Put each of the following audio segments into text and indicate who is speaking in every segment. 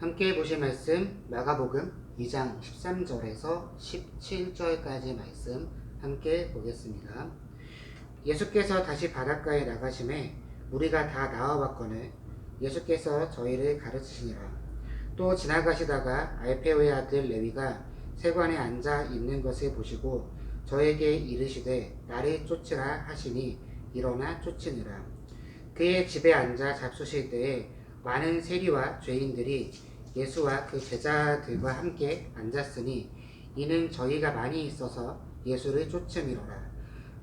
Speaker 1: 함께 보실 말씀 마가복음 2장 13절에서 17절까지 말씀 함께 보겠습니다. 예수께서 다시 바닷가에 나가심에 우리가 다 나와봤거늘 예수께서 저희를 가르치시니라. 또 지나가시다가 알페오의 아들 레위가 세관에 앉아 있는 것을 보시고 저에게 이르시되 나를 쫓으라 하시니 일어나 쫓으니라. 그의 집에 앉아 잡수실 때에 많은 세리와 죄인들이 예수와 그 제자들과 함께 앉았으니 이는 저희가 많이 있어서 예수를 쫓음이로라.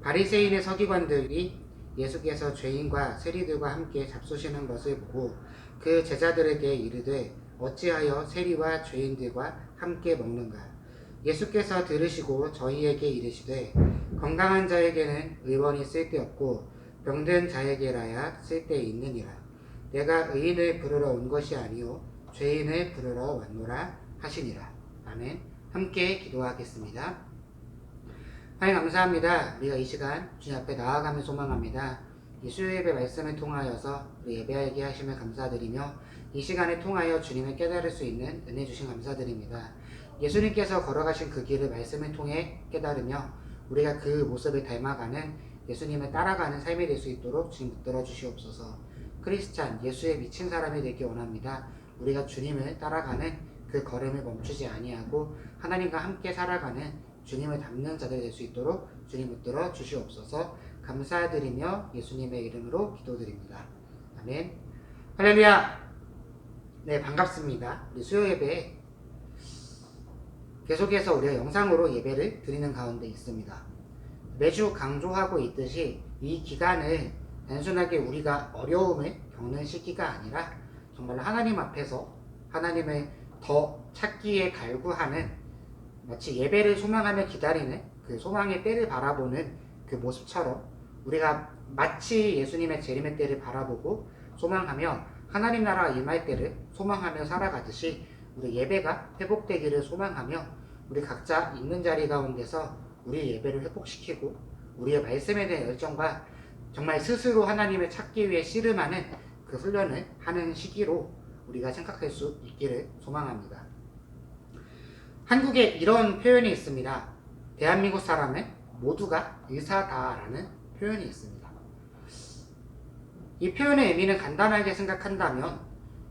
Speaker 1: 바리새인의 서기관들이 예수께서 죄인과 세리들과 함께 잡수시는 것을 보고 그 제자들에게 이르되 어찌하여 세리와 죄인들과 함께 먹는가? 예수께서 들으시고 저희에게 이르시되 건강한 자에게는 의원이 쓸데없고 병든 자에게라야 쓸데있느니라. 내가 의인을 부르러 온 것이 아니요 죄인을 부르러 왔노라 하시니라. 아멘. 함께 기도하겠습니다. 하나님 감사합니다. 우리가 이 시간 주님 앞에 나아가며 소망합니다. 이 수요 예배 말씀을 통하여서 우리 예배하게 하심을 감사드리며 이 시간을 통하여 주님을 깨달을 수 있는 은혜 주신 감사드립니다. 예수님께서 걸어가신 그 길을 말씀을 통해 깨달으며 우리가 그 모습을 닮아가는 예수님을 따라가는 삶이 될 수 있도록 주님 붙들어 주시옵소서. 크리스찬 예수에 미친 사람이 되기 원합니다. 우리가 주님을 따라가는 그 걸음을 멈추지 아니하고 하나님과 함께 살아가는 주님을 닮는 자들 될 수 있도록 주님 붙들어 주시옵소서. 감사드리며 예수님의 이름으로 기도드립니다. 아멘. 할렐루야. 네 반갑습니다. 우리 수요 예배 계속해서 우리가 영상으로 예배를 드리는 가운데 있습니다. 매주 강조하고 있듯이 이 기간을 단순하게 우리가 어려움을 겪는 시기가 아니라 정말 하나님 앞에서 하나님을 더 찾기에 갈구하는 마치 예배를 소망하며 기다리는 그 소망의 때를 바라보는 그 모습처럼 우리가 마치 예수님의 재림의 때를 바라보고 소망하며 하나님 나라 임할 때를 소망하며 살아가듯이 우리 예배가 회복되기를 소망하며 우리 각자 있는 자리 가운데서 우리 예배를 회복시키고 우리의 말씀에 대한 열정과 정말 스스로 하나님을 찾기 위해 씨름하는 그 훈련을 하는 시기로 우리가 생각할 수 있기를 소망합니다. 한국에 이런 표현이 있습니다. 대한민국 사람은 모두가 의사다라는 표현이 있습니다. 이 표현의 의미는 간단하게 생각한다면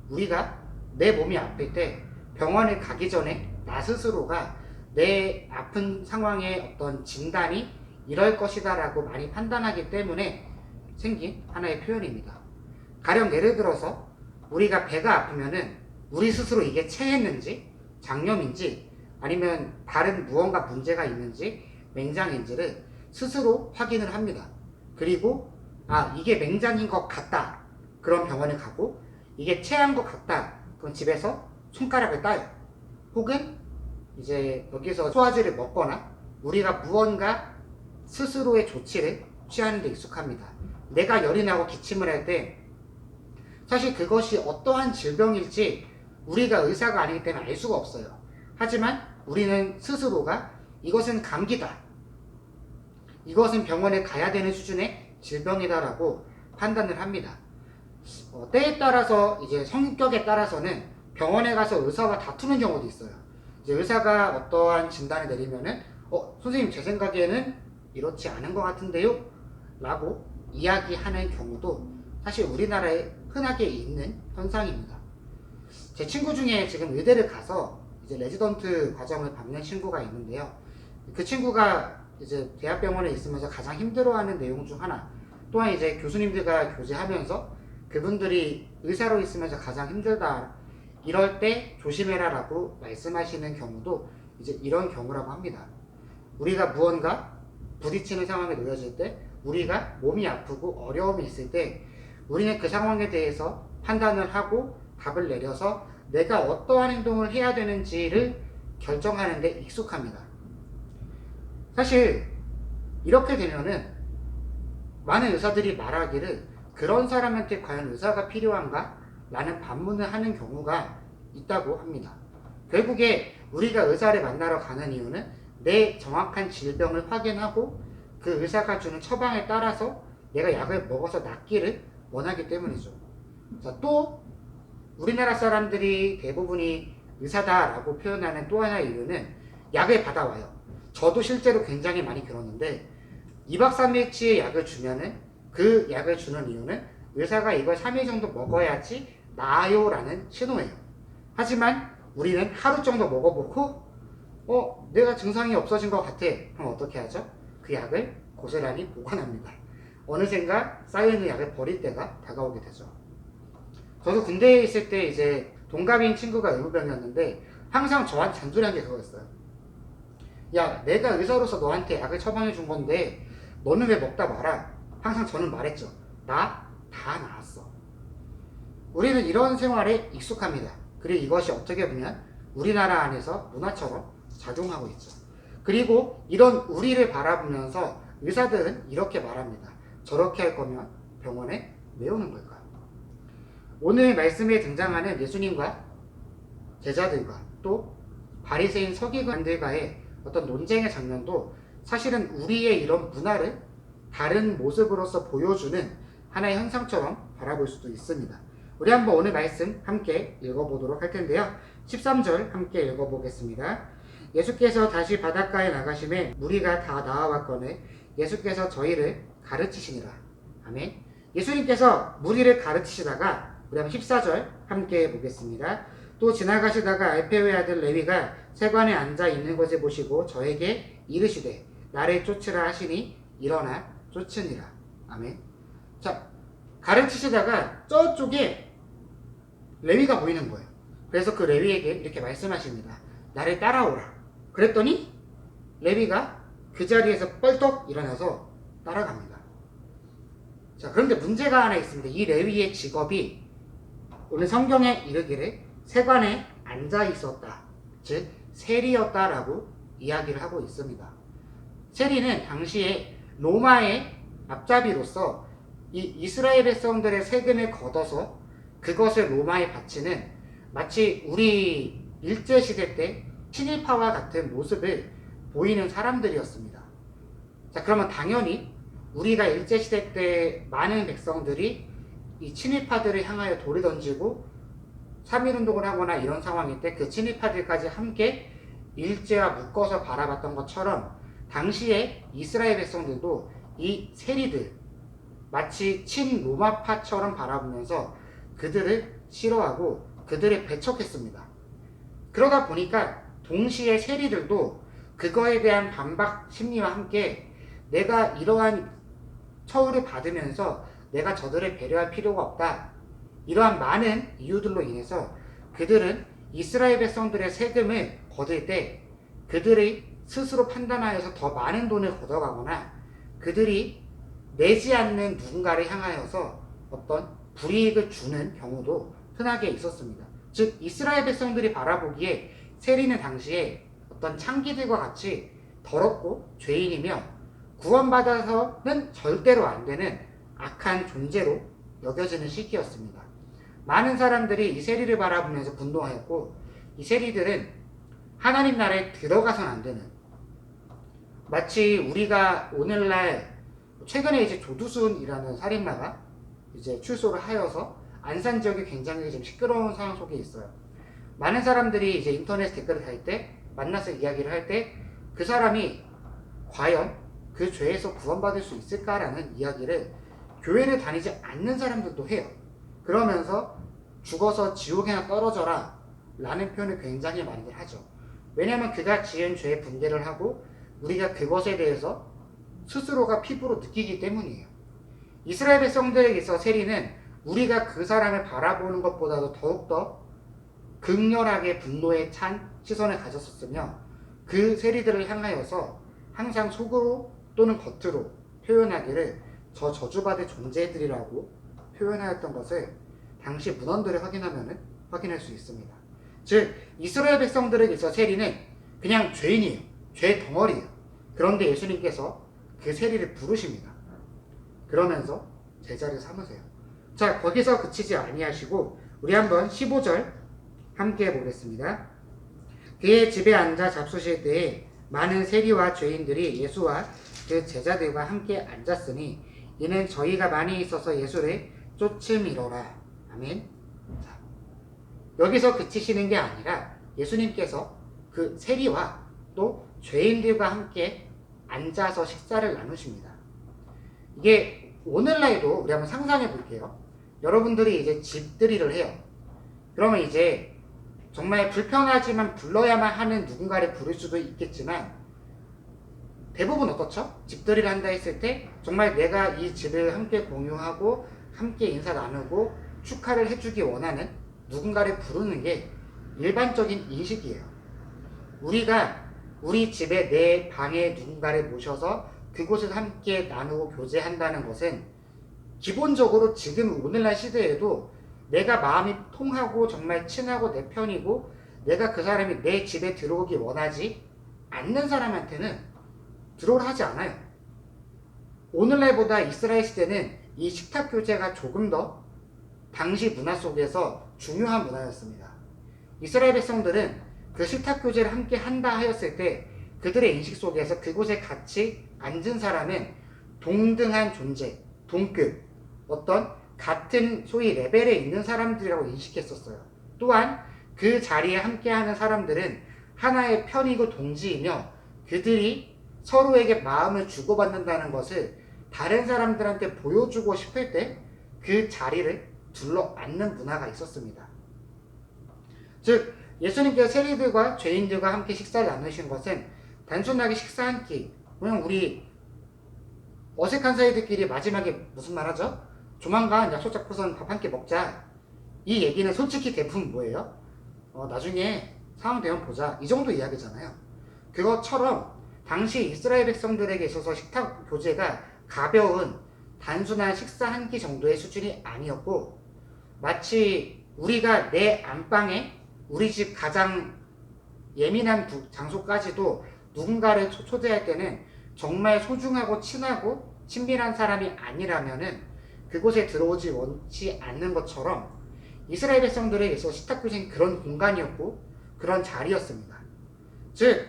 Speaker 1: 우리가 내 몸이 아플 때 병원에 가기 전에 나 스스로가 내 아픈 상황의 어떤 진단이 이럴 것이다 라고 많이 판단하기 때문에 생긴 하나의 표현입니다. 가령 예를 들어서 우리가 배가 아프면은 우리 스스로 이게 체했는지 장염인지 아니면 다른 무언가 문제가 있는지 맹장인지를 스스로 확인을 합니다. 그리고 아 이게 맹장인 것 같다. 그럼 병원에 가고 이게 체한 것 같다. 그럼 집에서 손가락을 따요. 혹은 이제 여기서 소화제를 먹거나 우리가 무언가 스스로의 조치를 취하는 데 익숙합니다. 내가 열이 나고 기침을 할 때 사실 그것이 어떠한 질병일지 우리가 의사가 아니기 때문에 알 수가 없어요. 하지만 우리는 스스로가 이것은 감기다. 이것은 병원에 가야 되는 수준의 질병이다라고 판단을 합니다. 어, 때에 따라서 이제 성격에 따라서는 병원에 가서 의사와 다투는 경우도 있어요. 이제 의사가 어떠한 진단을 내리면은 어 선생님 제 생각에는 이렇지 않은 것 같은데요? 라고 이야기하는 경우도 사실 우리나라에 흔하게 있는 현상입니다. 제 친구 중에 지금 의대를 가서 이제 레지던트 과정을 밟는 친구가 있는데요. 그 친구가 이제 대학병원에 있으면서 가장 힘들어하는 내용 중 하나, 또한 이제 교수님들과 교제하면서 그분들이 의사로 있으면서 가장 힘들다. 이럴 때 조심해라라고 말씀하시는 경우도 이제 이런 경우라고 합니다. 우리가 무언가 부딪히는 상황에 놓여질 때 우리가 몸이 아프고 어려움이 있을 때 우리는 그 상황에 대해서 판단을 하고 답을 내려서 내가 어떠한 행동을 해야 되는지를 결정하는데 익숙합니다. 사실 이렇게 되면은 많은 의사들이 말하기를 그런 사람한테 과연 의사가 필요한가? 라는 반문을 하는 경우가 있다고 합니다. 결국에 우리가 의사를 만나러 가는 이유는 내 정확한 질병을 확인하고 그 의사가 주는 처방에 따라서 내가 약을 먹어서 낫기를 원하기 때문이죠. 자, 또 우리나라 사람들이 대부분이 의사다라고 표현하는 또 하나의 이유는 약을 받아와요. 저도 실제로 굉장히 많이 그러는데 2박 3일치의 약을 주면은 그 약을 주는 이유는 의사가 이걸 3일 정도 먹어야지 나아요 라는 신호예요. 하지만 우리는 하루 정도 먹어보고 어 내가 증상이 없어진 것 같아. 그럼 어떻게 하죠? 그 약을 고스란히 보관합니다. 어느샌가 쌓여있는 약을 버릴 때가 다가오게 되죠. 저도 군대에 있을 때 이제 동갑인 친구가 의무병이었는데 항상 저한테 잔소리한 게 그거였어요. 야, 내가 의사로서 너한테 약을 처방해 준 건데 너는 왜 먹다 말아? 항상 저는 말했죠. 나 다 나았어. 우리는 이런 생활에 익숙합니다. 그리고 이것이 어떻게 보면 우리나라 안에서 문화처럼 작용하고 있죠. 그리고 이런 우리를 바라보면서 의사들은 이렇게 말합니다. 저렇게 할 거면 병원에 왜 오는 걸까요? 오늘 말씀에 등장하는 예수님과 제자들과 또 바리새인 서기관들과의 어떤 논쟁의 장면도 사실은 우리의 이런 문화를 다른 모습으로서 보여주는 하나의 현상처럼 바라볼 수도 있습니다. 우리 한번 오늘 말씀 함께 읽어보도록 할 텐데요. 13절 함께 읽어보겠습니다. 예수께서 다시 바닷가에 나가심에 무리가 다 나와왔거늘 예수께서 저희를 가르치시니라. 아멘. 예수님께서 무리를 가르치시다가 우리 한번 14절 함께 보겠습니다. 또 지나가시다가 알페오의 아들 레위가 세관에 앉아 있는 것을 보시고 저에게 이르시되 나를 쫓으라 하시니 일어나 쫓으니라. 아멘. 자, 가르치시다가 저쪽에 레위가 보이는 거예요. 그래서 그 레위에게 이렇게 말씀하십니다. 나를 따라오라. 그랬더니 레위가 그 자리에서 뻘떡 일어나서 따라갑니다. 자, 그런데 문제가 하나 있습니다. 이 레위의 직업이 오늘 성경에 이르기를 세관에 앉아 있었다. 즉, 세리였다라고 이야기를 하고 있습니다. 세리는 당시에 로마의 앞잡이로서 이 이스라엘 백성들의 세금을 걷어서 그것을 로마에 바치는 마치 우리 일제시대 때 친일파와 같은 모습을 보이는 사람들이었습니다. 자, 그러면 당연히 우리가 일제시대 때 많은 백성들이 이 친일파들을 향하여 돌을 던지고 3.1운동을 하거나 이런 상황일 때 그 친일파들까지 함께 일제와 묶어서 바라봤던 것처럼 당시에 이스라엘 백성들도 이 세리들 마치 친로마파처럼 바라보면서 그들을 싫어하고 그들을 배척했습니다. 그러다 보니까 동시에 세리들도 그거에 대한 반박 심리와 함께 내가 이러한 처우를 받으면서 내가 저들을 배려할 필요가 없다. 이러한 많은 이유들로 인해서 그들은 이스라엘 백성들의 세금을 거둘 때 그들이 스스로 판단하여서 더 많은 돈을 걷어가거나 그들이 내지 않는 누군가를 향하여서 어떤 불이익을 주는 경우도 흔하게 있었습니다. 즉 이스라엘 백성들이 바라보기에 세리는 당시에 어떤 창기들과 같이 더럽고 죄인이며 구원받아서는 절대로 안 되는 악한 존재로 여겨지는 시기였습니다. 많은 사람들이 이 세리를 바라보면서 분노하였고 이 세리들은 하나님 나라에 들어가선 안 되는 마치 우리가 오늘날 최근에 이제 조두순이라는 살인마가 이제 출소를 하여서 안산 지역이 굉장히 좀 시끄러운 상황 속에 있어요. 많은 사람들이 이제 인터넷 댓글을 달 때 만나서 이야기를 할 때 그 사람이 과연 그 죄에서 구원받을 수 있을까라는 이야기를 교회를 다니지 않는 사람들도 해요. 그러면서 죽어서 지옥에나 떨어져라 라는 표현을 굉장히 많이들 하죠. 왜냐하면 그가 지은 죄의 분개를 하고 우리가 그것에 대해서 스스로가 피부로 느끼기 때문이에요. 이스라엘 백성들에게서 세리는 우리가 그 사람을 바라보는 것보다도 더욱더 극렬하게 분노에 찬 시선을 가졌었으며 그 세리들을 향하여서 항상 속으로 또는 겉으로 표현하기를 저 저주받을 존재들이라고 표현하였던 것을 당시 문헌들을 확인하면 확인할 수 있습니다. 즉 이스라엘 백성들에게서 세리는 그냥 죄인이에요. 죄 덩어리예요. 그런데 예수님께서 그 세리를 부르십니다. 그러면서 제자를 삼으세요. 자, 거기서 그치지 아니하시고 우리 한번 15절 함께 보겠습니다. 그의 집에 앉아 잡수실 때에 많은 세리와 죄인들이 예수와 그 제자들과 함께 앉았으니 이는 저희가 많이 있어서 예수를 쫓음이로라. 아멘. 자, 여기서 그치시는 게 아니라 예수님께서 그 세리와 또 죄인들과 함께 앉아서 식사를 나누십니다. 이게 오늘날도 우리 한번 상상해 볼게요. 여러분들이 이제 집들이를 해요. 그러면 이제 정말 불편하지만 불러야만 하는 누군가를 부를 수도 있겠지만 대부분 어떻죠? 집들이를 한다 했을 때 정말 내가 이 집을 함께 공유하고 함께 인사 나누고 축하를 해주기 원하는 누군가를 부르는 게 일반적인 인식이에요. 우리가 우리 집에 내 방에 누군가를 모셔서 그곳을 함께 나누고 교제한다는 것은 기본적으로 지금 오늘날 시대에도 내가 마음이 통하고 정말 친하고 내 편이고 내가 그 사람이 내 집에 들어오기 원하지 않는 사람한테는 들어오라 하지 않아요. 오늘날보다 이스라엘 시대는 이 식탁 교제가 조금 더 당시 문화 속에서 중요한 문화였습니다. 이스라엘 백성들은 그 식탁 교제를 함께 한다 하였을 때 그들의 인식 속에서 그곳에 같이 앉은 사람은 동등한 존재, 동급, 어떤 같은 소위 레벨에 있는 사람들이라고 인식했었어요. 또한 그 자리에 함께하는 사람들은 하나의 편이고 동지이며 그들이 서로에게 마음을 주고받는다는 것을 다른 사람들한테 보여주고 싶을 때 그 자리를 둘러 앉는 문화가 있었습니다. 즉, 예수님께서 세리들과 죄인들과 함께 식사를 나누신 것은 단순하게 식사 한 끼, 그냥 우리 어색한 사이들끼리 마지막에 무슨 말 하죠? 조만간 약속 잡고선 밥 한 끼 먹자. 이 얘기는 솔직히 대부분 뭐예요? 어, 나중에 상황 되면 보자. 이 정도 이야기잖아요. 그것처럼 당시 이스라엘 백성들에게 있어서 식탁 교제가 가벼운 단순한 식사 한 끼 정도의 수준이 아니었고 마치 우리가 내 안방에 우리 집 가장 예민한 부- 장소까지도 누군가를 초- 초대할 때는 정말 소중하고 친하고 친밀한 사람이 아니라면은 그곳에 들어오지 원치 않는 것처럼 이스라엘 백성들에게 있어 식탁 교제는 그런 공간이었고 그런 자리였습니다. 즉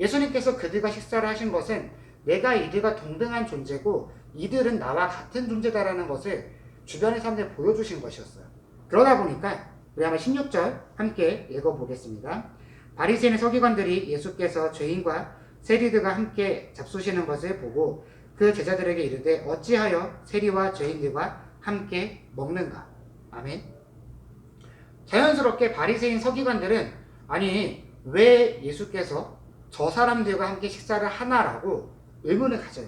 Speaker 1: 예수님께서 그들과 식사를 하신 것은 내가 이들과 동등한 존재고 이들은 나와 같은 존재다라는 것을 주변의 사람들에 보여주신 것이었어요. 그러다 보니까 우리 한번 16절 함께 읽어보겠습니다. 바리새인의 서기관들이 예수께서 죄인과 세리들과 함께 잡수시는 것을 보고 그 제자들에게 이르되 어찌하여 세리와 죄인들과 함께 먹는가? 아멘. 자연스럽게 바리새인 서기관들은 아니 왜 예수께서 저 사람들과 함께 식사를 하나라고 의문을 가져요.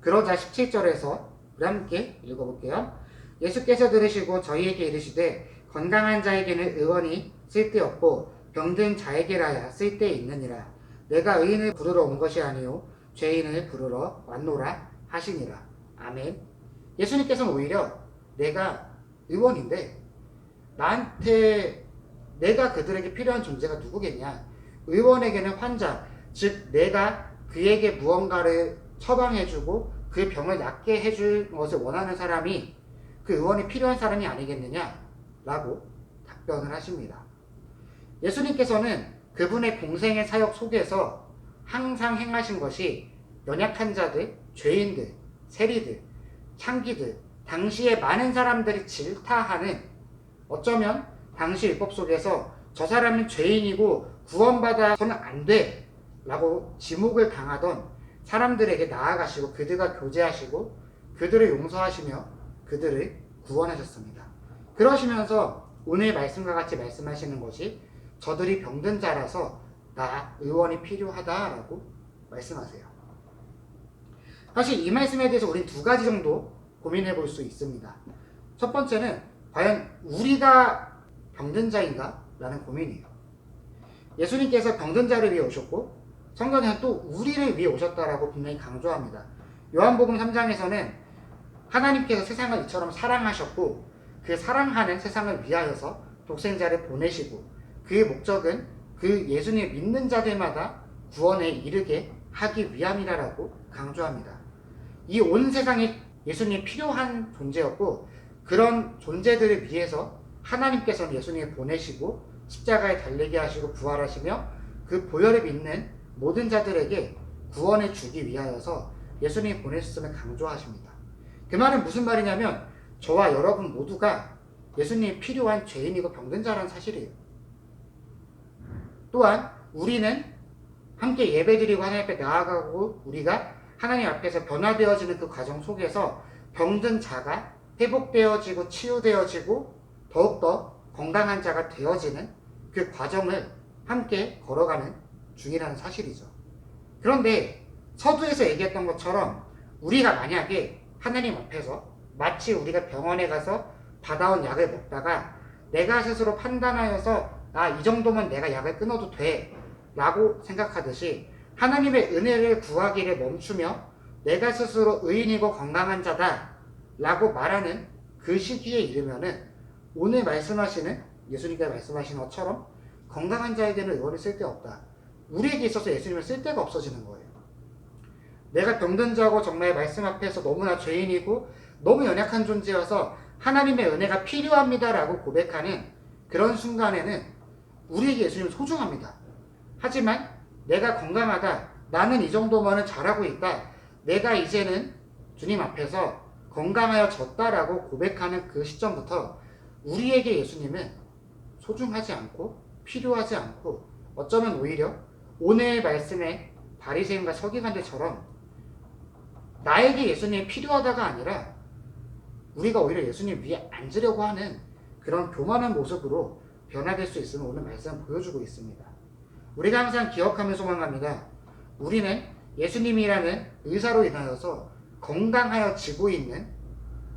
Speaker 1: 그러자 17절에서 우리 함께 읽어볼게요. 예수께서 들으시고 저희에게 이르시되 건강한 자에게는 의원이 쓸데없고 병든 자에게라야 쓸데 있느니라. 내가 의인을 부르러 온 것이 아니요 죄인을 부르러 왔노라 하시니라. 아멘. 예수님께서는 오히려 내가 의원인데 나한테 내가 그들에게 필요한 존재가 누구겠냐? 의원에게는 환자, 즉 내가 그에게 무언가를 처방해주고 그 병을 낫게 해줄 것을 원하는 사람이 그 의원이 필요한 사람이 아니겠느냐? 라고 답변을 하십니다. 예수님께서는 그분의 공생의 사역 속에서 항상 행하신 것이 연약한 자들, 죄인들, 세리들, 창기들, 당시에 많은 사람들이 질타하는 어쩌면 당시 율법 속에서 저 사람은 죄인이고 구원받아서는 안 돼. 라고 지목을 당하던 사람들에게 나아가시고 그들과 교제하시고 그들을 용서하시며 그들을 구원하셨습니다. 그러시면서 오늘 말씀과 같이 말씀하시는 것이 저들이 병든 자라서 나 의원이 필요하다라고 말씀하세요. 사실 이 말씀에 대해서 우리 두 가지 정도 고민해 볼 수 있습니다. 첫 번째는 과연 우리가 병든 자인가? 라는 고민이에요. 예수님께서 병든 자를 위해 오셨고 성경에는 또 우리를 위해 오셨다라고 분명히 강조합니다. 요한복음 3장에서는 하나님께서 세상을 이처럼 사랑하셨고 그 사랑하는 세상을 위하여서 독생자를 보내시고 그의 목적은 그 예수님 믿는 자들마다 구원에 이르게 하기 위함이라고 강조합니다. 이 온 세상에 예수님이 필요한 존재였고 그런 존재들을 위해서 하나님께서는 예수님을 보내시고 십자가에 달리게 하시고 부활하시며 그 보혈을 믿는 모든 자들에게 구원을 주기 위하여서 예수님이 보내셨음을 강조하십니다. 그 말은 무슨 말이냐면 저와 여러분 모두가 예수님이 필요한 죄인이고 병든 자라는 사실이에요. 또한 우리는 함께 예배드리고 하나님 앞에 나아가고 우리가 하나님 앞에서 변화되어지는 그 과정 속에서 병든 자가 회복되어지고 치유되어지고 더욱더 건강한 자가 되어지는 그 과정을 함께 걸어가는 중이라는 사실이죠. 그런데 서두에서 얘기했던 것처럼 우리가 만약에 하나님 앞에서 마치 우리가 병원에 가서 받아온 약을 먹다가 내가 스스로 판단하여서 아, 이 정도면 내가 약을 끊어도 돼. 라고 생각하듯이 하나님의 은혜를 구하기를 멈추며 내가 스스로 의인이고 건강한 자다. 라고 말하는 그 시기에 이르면은 오늘 말씀하시는 예수님께서 말씀하신 것처럼 건강한 자에게는 의원이 쓸데없다. 우리에게 있어서 예수님은 쓸데가 없어지는 거예요. 내가 병든 자고 정말 말씀 앞에서 너무나 죄인이고 너무 연약한 존재여서 하나님의 은혜가 필요합니다라고 고백하는 그런 순간에는 우리에게 예수님은 소중합니다. 하지만 내가 건강하다. 나는 이 정도면은 잘하고 있다. 내가 이제는 주님 앞에서 건강하여 졌다라고 고백하는 그 시점부터 우리에게 예수님은 소중하지 않고 필요하지 않고 어쩌면 오히려 오늘 말씀의 바리새인과 서기관들처럼 나에게 예수님이 필요하다가 아니라 우리가 오히려 예수님 위에 앉으려고 하는 그런 교만한 모습으로 변화될 수 있음을 오늘 말씀 보여주고 있습니다. 우리가 항상 기억하며 소망합니다. 우리는 예수님이라는 의사로 인하여서 건강하여 지고 있는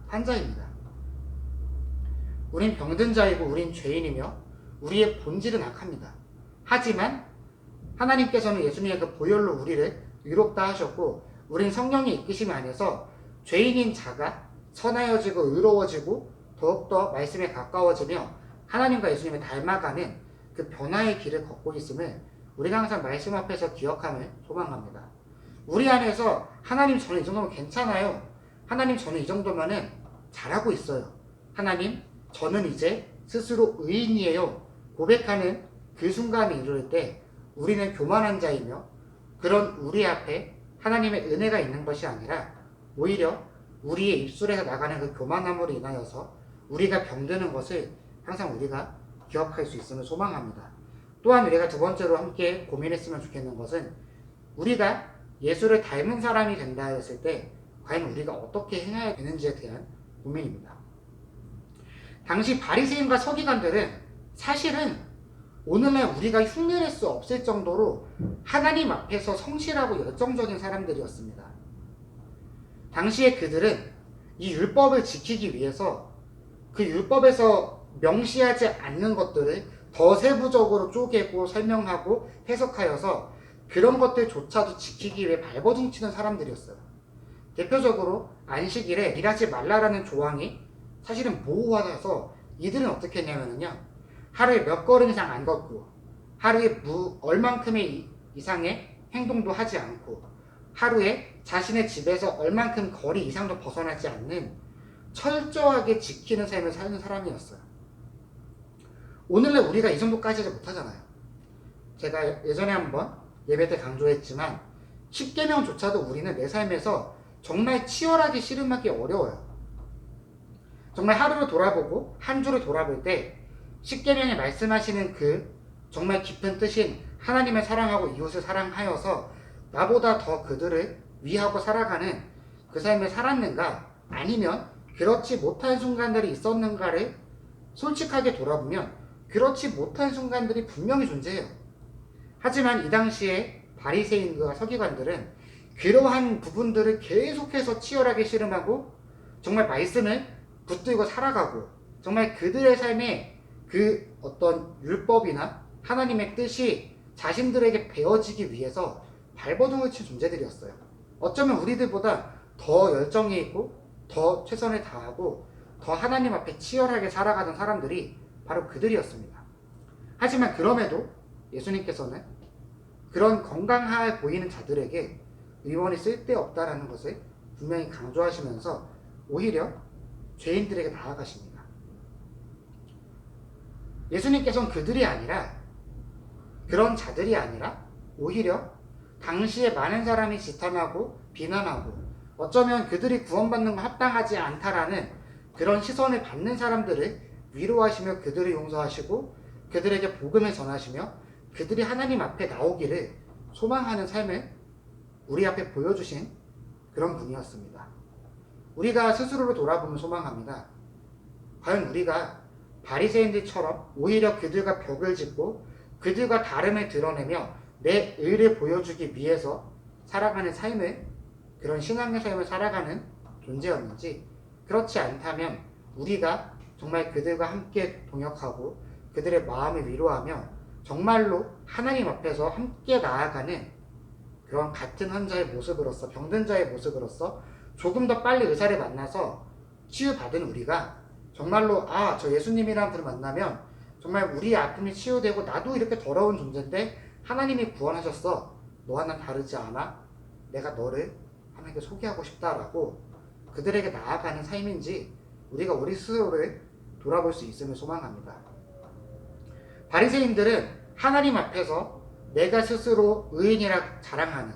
Speaker 1: 환자입니다. 우린 병든 자이고 우린 죄인이며 우리의 본질은 악합니다. 하지만 하나님께서는 예수님의 그 보혈로 우리를 위롭다 하셨고 우린 성령의 이끄심 안에서 죄인인 자가 선하여지고 의로워지고 더욱더 말씀에 가까워지며 하나님과 예수님을 닮아가는 그 변화의 길을 걷고 있음을 우리가 항상 말씀 앞에서 기억함을 소망합니다. 우리 안에서 하나님 저는 이 정도면 괜찮아요. 하나님 저는 이 정도면은 잘하고 있어요. 하나님 저는 이제 스스로 의인이에요. 고백하는 그 순간에 이르를 때 우리는 교만한 자이며 그런 우리 앞에 하나님의 은혜가 있는 것이 아니라 오히려 우리의 입술에서 나가는 그 교만함으로 인하여서 우리가 병드는 것을 항상 우리가 기억할 수 있음을 소망합니다. 또한 우리가 두 번째로 함께 고민했으면 좋겠는 것은 우리가 예수를 닮은 사람이 된다 했을 때 과연 우리가 어떻게 행해야 되는지에 대한 고민입니다. 당시 바리새인과 서기관들은 사실은 오늘날 우리가 흉내낼 수 없을 정도로 하나님 앞에서 성실하고 열정적인 사람들이었습니다. 당시에 그들은 이 율법을 지키기 위해서 그 율법에서 명시하지 않는 것들을 더 세부적으로 쪼개고 설명하고 해석하여서 그런 것들조차도 지키기 위해 발버둥 치는 사람들이었어요. 대표적으로 안식일에 일하지 말라라는 조항이 사실은 모호하다서 이들은 어떻게 했냐면요. 하루에 몇 걸음 이상 안 걷고 하루에 무 얼만큼의 이상의 행동도 하지 않고 하루에 자신의 집에서 얼만큼 거리 이상도 벗어나지 않는 철저하게 지키는 삶을 사는 사람이었어요. 오늘날 우리가 이 정도까지 는 못하잖아요. 제가 예전에 한번 예배 때 강조했지만 10개명조차도 우리는 내 삶에서 정말 치열하게 씨름하기 어려워요. 정말 하루를 돌아보고 한 주를 돌아볼 때 10계명에 말씀하시는 그 정말 깊은 뜻인 하나님을 사랑하고 이웃을 사랑하여서 나보다 더 그들을 위하고 살아가는 그 삶을 살았는가 아니면 그렇지 못한 순간들이 있었는가를 솔직하게 돌아보면 그렇지 못한 순간들이 분명히 존재해요. 하지만 이 당시에 바리새인과 서기관들은 그러한 부분들을 계속해서 치열하게 씨름하고 정말 말씀을 붙들고 살아가고 정말 그들의 삶에 그 어떤 율법이나 하나님의 뜻이 자신들에게 배워지기 위해서 발버둥을 친 존재들이었어요. 어쩌면 우리들보다 더 열정이 있고 더 최선을 다하고 더 하나님 앞에 치열하게 살아가는 사람들이 바로 그들이었습니다. 하지만 그럼에도 예수님께서는 그런 건강해 보이는 자들에게 의원이 쓸데없다라는 것을 분명히 강조하시면서 오히려 죄인들에게 나아가십니다. 예수님께서는 그들이 아니라 그런 자들이 아니라 오히려 당시에 많은 사람이 지탄하고 비난하고 어쩌면 그들이 구원받는 거 합당하지 않다라는 그런 시선을 받는 사람들을 위로하시며 그들을 용서하시고 그들에게 복음을 전하시며 그들이 하나님 앞에 나오기를 소망하는 삶을 우리 앞에 보여주신 그런 분이었습니다. 우리가 스스로를 돌아보면 소망합니다. 과연 우리가 바리새인들처럼 오히려 그들과 벽을 짓고 그들과 다름을 드러내며 내 의를 보여주기 위해서 살아가는 삶을 그런 신앙의 삶을 살아가는 존재였는지 그렇지 않다면 우리가 정말 그들과 함께 동역하고 그들의 마음을 위로하며 정말로 하나님 앞에서 함께 나아가는 그런 같은 환자의 모습으로서 병든 자의 모습으로서 조금 더 빨리 의사를 만나서 치유받은 우리가 정말로 아 저 예수님이라는 분을 만나면 정말 우리의 아픔이 치유되고 나도 이렇게 더러운 존재인데 하나님이 구원하셨어 너와 난 다르지 않아 내가 너를 하나님께 소개하고 싶다라고 그들에게 나아가는 삶인지 우리가 우리 스스로를 돌아볼 수 있음을 소망합니다. 바리새인들은 하나님 앞에서 내가 스스로 의인이라 자랑하는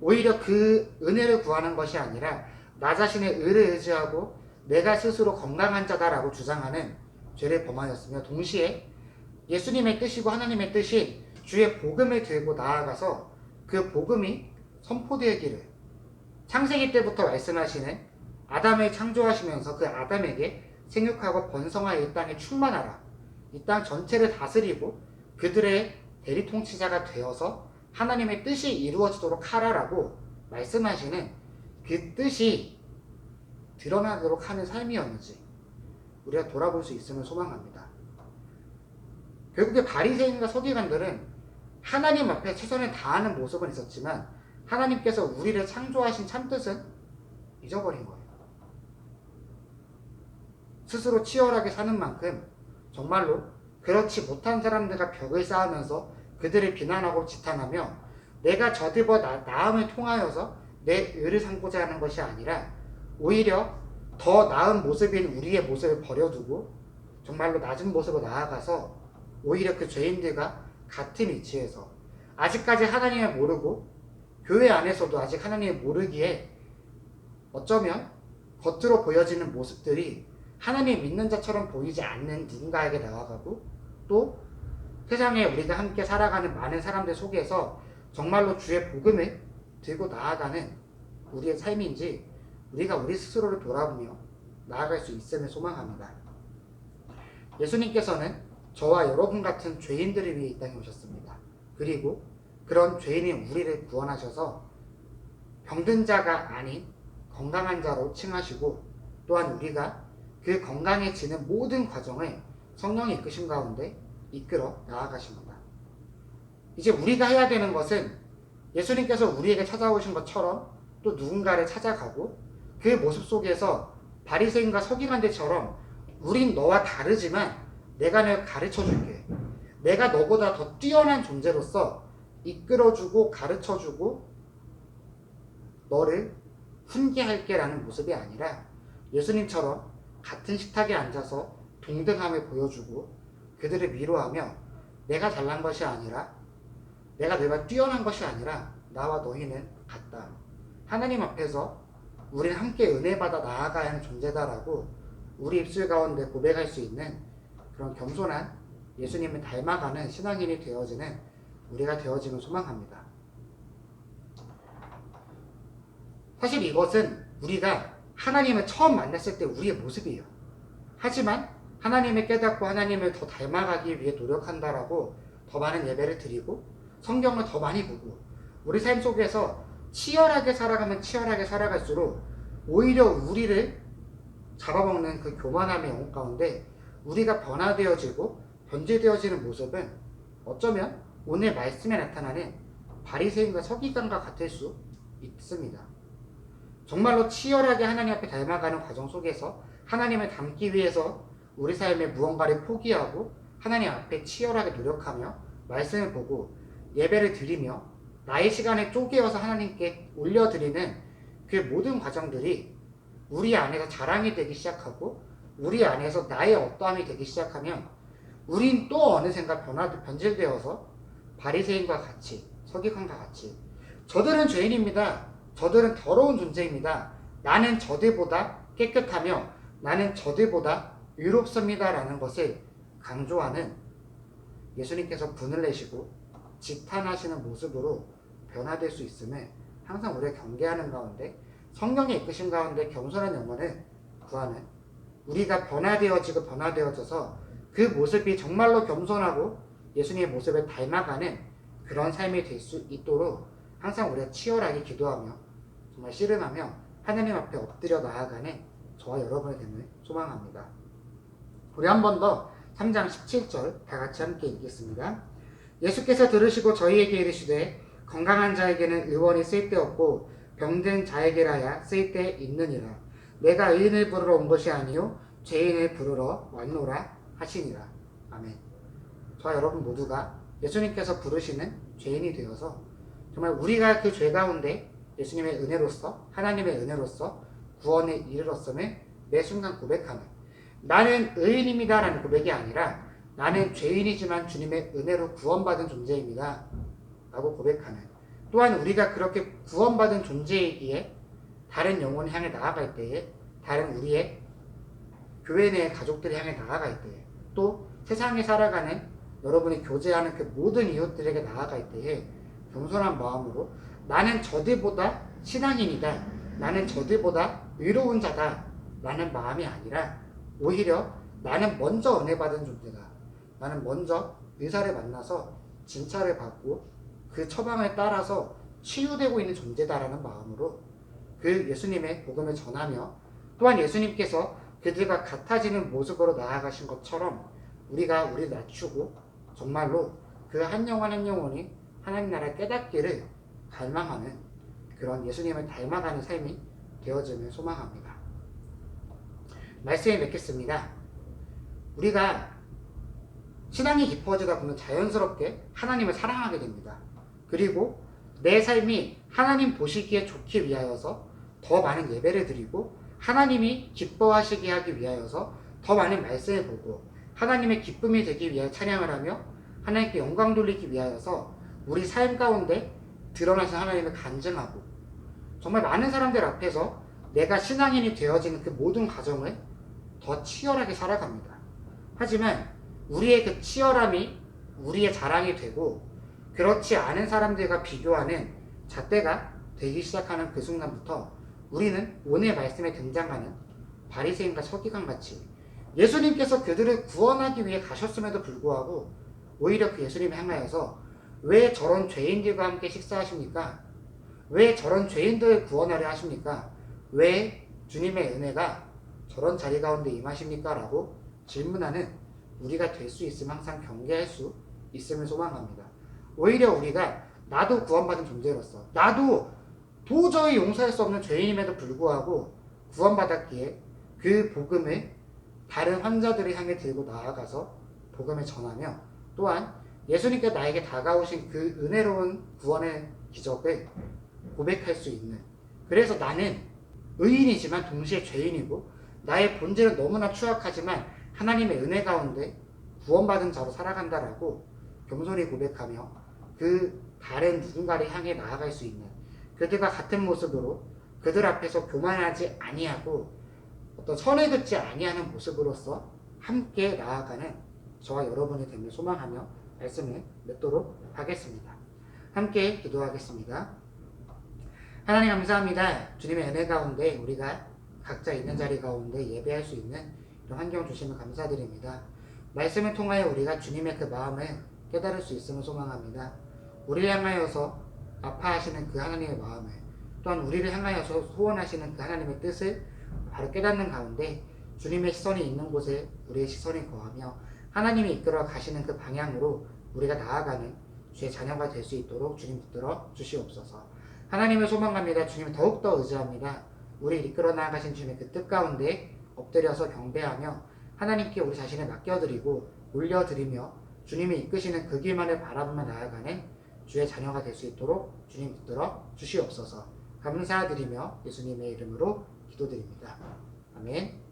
Speaker 1: 오히려 그 은혜를 구하는 것이 아니라 나 자신의 의를 의지하고 내가 스스로 건강한 자다라고 주장하는 죄를 범하였으며 동시에 예수님의 뜻이고 하나님의 뜻인 주의 복음을 들고 나아가서 그 복음이 선포되기를 창세기 때부터 말씀하시는 아담을 창조하시면서 그 아담에게 생육하고 번성하여 이 땅에 충만하라. 이 땅 전체를 다스리고 그들의 대리 통치자가 되어서 하나님의 뜻이 이루어지도록 하라라고 말씀하시는 그 뜻이 드러나도록 하는 삶이었는지 우리가 돌아볼 수 있음을 소망합니다. 결국에 바리새인과 서기관들은 하나님 앞에 최선을 다하는 모습은 있었지만 하나님께서 우리를 창조하신 참뜻은 잊어버린 거예요. 스스로 치열하게 사는 만큼 정말로 그렇지 못한 사람들과 벽을 쌓으면서 그들을 비난하고 지탄하며 내가 저들보 나, 나음을 통하여서 내 의를 삼고자 하는 것이 아니라 오히려 더 나은 모습인 우리의 모습을 버려두고 정말로 낮은 모습으로 나아가서 오히려 그 죄인들과 같은 위치에서 아직까지 하나님을 모르고 교회 안에서도 아직 하나님을 모르기에 어쩌면 겉으로 보여지는 모습들이 하나님 믿는 자처럼 보이지 않는 누군가에게 나아가고 또 세상에 우리가 함께 살아가는 많은 사람들 속에서 정말로 주의 복음을 들고 나아가는 우리의 삶인지 우리가 우리 스스로를 돌아보며 나아갈 수 있음을 소망합니다. 예수님께서는 저와 여러분 같은 죄인들을 위해 이 땅에 오셨습니다. 그리고 그런 죄인인 우리를 구원하셔서 병든 자가 아닌 건강한 자로 칭하시고 또한 우리가 그 건강해지는 모든 과정을 성령의 이끄심 가운데 이끌어 나아가십니다. 이제 우리가 해야 되는 것은 예수님께서 우리에게 찾아오신 것처럼 또 누군가를 찾아가고 그 모습 속에서 바리새인과 서기관들처럼 우린 너와 다르지만 내가 널 가르쳐 줄게. 내가 너보다 더 뛰어난 존재로서 이끌어주고 가르쳐주고 너를 훈계할게라는 모습이 아니라 예수님처럼 같은 식탁에 앉아서 동등함을 보여주고 그들을 위로하며 내가 잘난 것이 아니라 내가 내가 뛰어난 것이 아니라 나와 너희는 같다. 하나님 앞에서 우리는 함께 은혜 받아 나아가야 하는 존재다라고 우리 입술 가운데 고백할 수 있는 그런 겸손한 예수님을 닮아가는 신앙인이 되어지는 우리가 되어지면 소망합니다. 사실 이것은 우리가 하나님을 처음 만났을 때 우리의 모습이에요. 하지만 하나님을 깨닫고 하나님을 더 닮아가기 위해 노력한다라고 더 많은 예배를 드리고 성경을 더 많이 보고 우리 삶 속에서 치열하게 살아가면 치열하게 살아갈수록 오히려 우리를 잡아먹는 그 교만함의 영혼 가운데 우리가 변화되어지고 변질되어지는 모습은 어쩌면 오늘 말씀에 나타나는 바리새인과 서기관과 같을 수 있습니다. 정말로 치열하게 하나님 앞에 닮아가는 과정 속에서 하나님을 닮기 위해서 우리 삶에 무언가를 포기하고 하나님 앞에 치열하게 노력하며 말씀을 보고 예배를 드리며 나의 시간에 쪼개어서 하나님께 올려드리는 그 모든 과정들이 우리 안에서 자랑이 되기 시작하고 우리 안에서 나의 어떠함이 되기 시작하면 우린 또 어느샌가 변화 변질되어서 바리새인과 같이 서기관과 같이 저들은 죄인입니다. 저들은 더러운 존재입니다. 나는 저들보다 깨끗하며 나는 저들보다 의롭습니다라는 것을 강조하는 예수님께서 분을 내시고 지탄하시는 모습으로 변화될 수 있음을 항상 우리가 경계하는 가운데 성령의 이끄신 가운데 겸손한 영혼을 구하는 우리가 변화되어지고 변화되어져서 그 모습이 정말로 겸손하고 예수님의 모습을 닮아가는 그런 삶이 될 수 있도록 항상 우리가 치열하게 기도하며 정말 씨름하며 하나님 앞에 엎드려 나아가는 저와 여러분의 됨을 소망합니다. 우리 한 번 더 3장 17절 다 같이 함께 읽겠습니다. 예수께서 들으시고 저희에게 이르시되 건강한 자에게는 의원이 쓸데없고 병든 자에게라야 쓸데 있느니라. 내가 의인을 부르러 온 것이 아니요 죄인을 부르러 왔노라 하시니라. 아멘. 저와 여러분 모두가 예수님께서 부르시는 죄인이 되어서 정말 우리가 그 죄 가운데 예수님의 은혜로서 하나님의 은혜로서 구원에 이르렀음을 매 순간 고백하는 나는 의인입니다라는 고백이 아니라 나는 죄인이지만 주님의 은혜로 구원받은 존재입니다. 라고 고백하는 또한 우리가 그렇게 구원받은 존재이기에 다른 영혼을 향해 나아갈 때에 다른 우리의 교회 내 가족들을 향해 나아갈 때에 또 세상에 살아가는 여러분이 교제하는 그 모든 이웃들에게 나아갈 때에 겸손한 마음으로 나는 저들보다 신앙인이다. 나는 저들보다 의로운 자다. 라는 마음이 아니라 오히려 나는 먼저 은혜 받은 존재다. 나는 먼저 의사를 만나서 진찰을 받고 그 처방을 따라서 치유되고 있는 존재다라는 마음으로 그 예수님의 복음을 전하며 또한 예수님께서 그들과 같아지는 모습으로 나아가신 것처럼 우리가 우리를 낮추고 정말로 그 한 영혼 한 영혼이 하나님 나라를 깨닫기를 갈망하는 그런 예수님을 닮아가는 삶이 되어지면 소망합니다. 말씀에 맺겠습니다. 우리가 신앙이 깊어지다 보면 자연스럽게 하나님을 사랑하게 됩니다. 그리고 내 삶이 하나님 보시기에 좋기 위하여서 더 많은 예배를 드리고 하나님이 기뻐하시게 하기 위하여서 더 많은 말씀을 보고 하나님의 기쁨이 되기 위하여 찬양을 하며 하나님께 영광 돌리기 위하여서 우리 삶 가운데 드러나신 하나님을 간증하고 정말 많은 사람들 앞에서 내가 신앙인이 되어지는 그 모든 과정을 더 치열하게 살아갑니다. 하지만 우리의 그 치열함이 우리의 자랑이 되고 그렇지 않은 사람들과 비교하는 잣대가 되기 시작하는 그 순간부터 우리는 오늘 말씀에 등장하는 바리새인과 서기관 같이 예수님께서 그들을 구원하기 위해 가셨음에도 불구하고 오히려 그 예수님 향하여서 왜 저런 죄인들과 함께 식사하십니까? 왜 저런 죄인들을 구원하려 하십니까? 왜 주님의 은혜가 저런 자리 가운데 임하십니까? 라고 질문하는 우리가 될 수 있으면 항상 경계할 수 있음을 소망합니다. 오히려 우리가 나도 구원받은 존재로서 나도 도저히 용서할 수 없는 죄인임에도 불구하고 구원받았기에 그 복음을 다른 환자들을 향해 들고 나아가서 복음을 전하며 또한 예수님께 나에게 다가오신 그 은혜로운 구원의 기적을 고백할 수 있는 그래서 나는 의인이지만 동시에 죄인이고 나의 본질은 너무나 추악하지만 하나님의 은혜 가운데 구원받은 자로 살아간다라고 겸손히 고백하며 그 다른 누군가를 향해 나아갈 수 있는 그들과 같은 모습으로 그들 앞에서 교만하지 아니하고 어떤 선을 긋지 아니하는 모습으로서 함께 나아가는 저와 여러분이 됨을 소망하며 말씀을 맺도록 하겠습니다. 함께 기도하겠습니다. 하나님 감사합니다. 주님의 은혜 가운데 우리가 각자 있는 자리 가운데 예배할 수 있는 이런 환경 주시면 감사드립니다. 말씀을 통하여 우리가 주님의 그 마음을 깨달을 수 있음을 소망합니다. 우리를 향하여서 아파하시는 그 하나님의 마음을 또한 우리를 향하여서 소원하시는 그 하나님의 뜻을 바로 깨닫는 가운데 주님의 시선이 있는 곳에 우리의 시선이 거하며 하나님이 이끌어 가시는 그 방향으로 우리가 나아가는 주의 자녀가 될 수 있도록 주님 붙들어 주시옵소서. 하나님을 소망합니다. 주님 더욱더 의지합니다. 우리 이끌어 나아가신 주님의 그 뜻 가운데 엎드려서 경배하며 하나님께 우리 자신을 맡겨드리고 올려드리며 주님이 이끄시는 그 길만을 바라보며 나아가는 주의 자녀가 될 수 있도록 주님 붙들어 주시옵소서. 감사드리며 예수님의 이름으로 기도드립니다. 아멘.